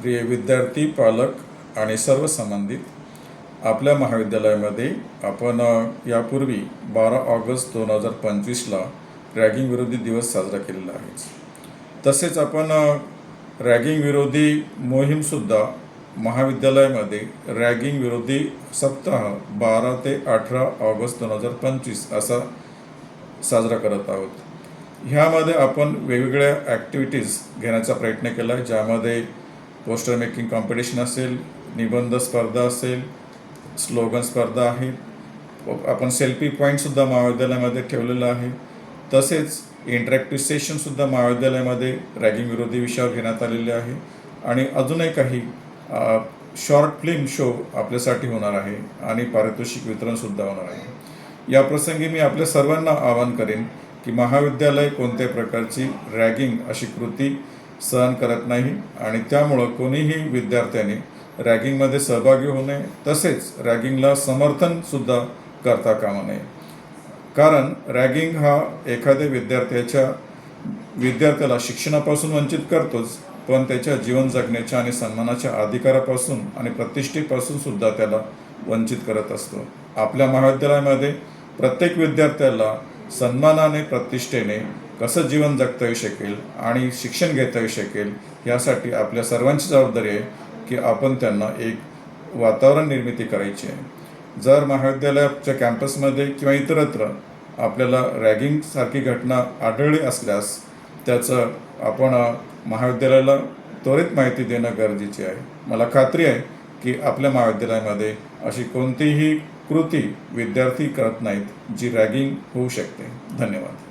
प्रिय विद्यार्थी पालक आणि सर्व संबंधित आपल्या महाविद्यालयामध्ये आपण यापूर्वी बारा ऑगस्ट दोन हजार पंचवीसला रॅगिंग विरोधी दिवस साजरा केलेला आहे. तसेच आपण रॅगिंग विरोधी मोहीमसुद्धा महाविद्यालयामध्ये रॅगिंग विरोधी सप्ताह बारा ते अठरा ऑगस्ट दोन हजार पंचवीस असा साजरा करत आहोत. ह्यामध्ये आपण वेगवेगळ्या ॲक्टिव्हिटीज घेण्याचा प्रयत्न केला आहे ज्यामध्ये पोस्टर मेकिंग कॉम्पिटिशन असेल निबंध स्पर्धा असेल स्लोगन स्पर्धा आहे आपण सेल्फी पॉईंटसुद्धा महाविद्यालयामध्ये ठेवलेलं आहे. तसेच इंटरॅक्टिव्ह सेशनसुद्धा महाविद्यालयामध्ये रॅगिंग विरोधी विषयावर घेण्यात आलेले आहे. आणि अजूनही काही शॉर्ट फिल्म शो आपल्यासाठी होणार आहे आणि पारितोषिक वितरणसुद्धा होणार आहे. या प्रसंगी मी आपल्या सर्वांना आवाहन करेन की महाविद्यालय कोणत्याही प्रकारची रॅगिंग अशी कृती सहन करत नाही आणि त्यामुळं कोणीही विद्यार्थ्याने रॅगिंगमध्ये सहभागी होऊ नये. तसेच रॅगिंगला समर्थनसुद्धा करता कामा नये. कारण रॅगिंग हा एखाद्या विद्यार्थ्याच्या विद्यार्थ्याला शिक्षणापासून वंचित करतोच पण त्याच्या जीवन जगण्याच्या आणि सन्मानाच्या अधिकारापासून आणि प्रतिष्ठेपासून सुद्धा त्याला वंचित करत असतो. आपल्या महाविद्यालयामध्ये प्रत्येक विद्यार्थ्याला सन्मानाने प्रतिष्ठेने कसं जीवन जगता येऊ शकेल आणि शिक्षण घेता येऊ शकेल यासाठी आपल्या सर्वांची जबाबदारी आहे की आपण त्यांना एक वातावरण निर्मिती करायची आहे. जर महाविद्यालयाच्या कॅम्पसमध्ये किंवा इतरत्र आपल्याला रॅगिंगसारखी घटना आढळली असल्यास त्याचं आपण महाविद्यालयाला त्वरित माहिती देणं गरजेचे आहे. मला खात्री आहे की आपल्या महाविद्यालयामध्ये अशी कोणतीही कृती विद्यार्थी करत नाहीत जी रॅगिंग होऊ शकते. धन्यवाद.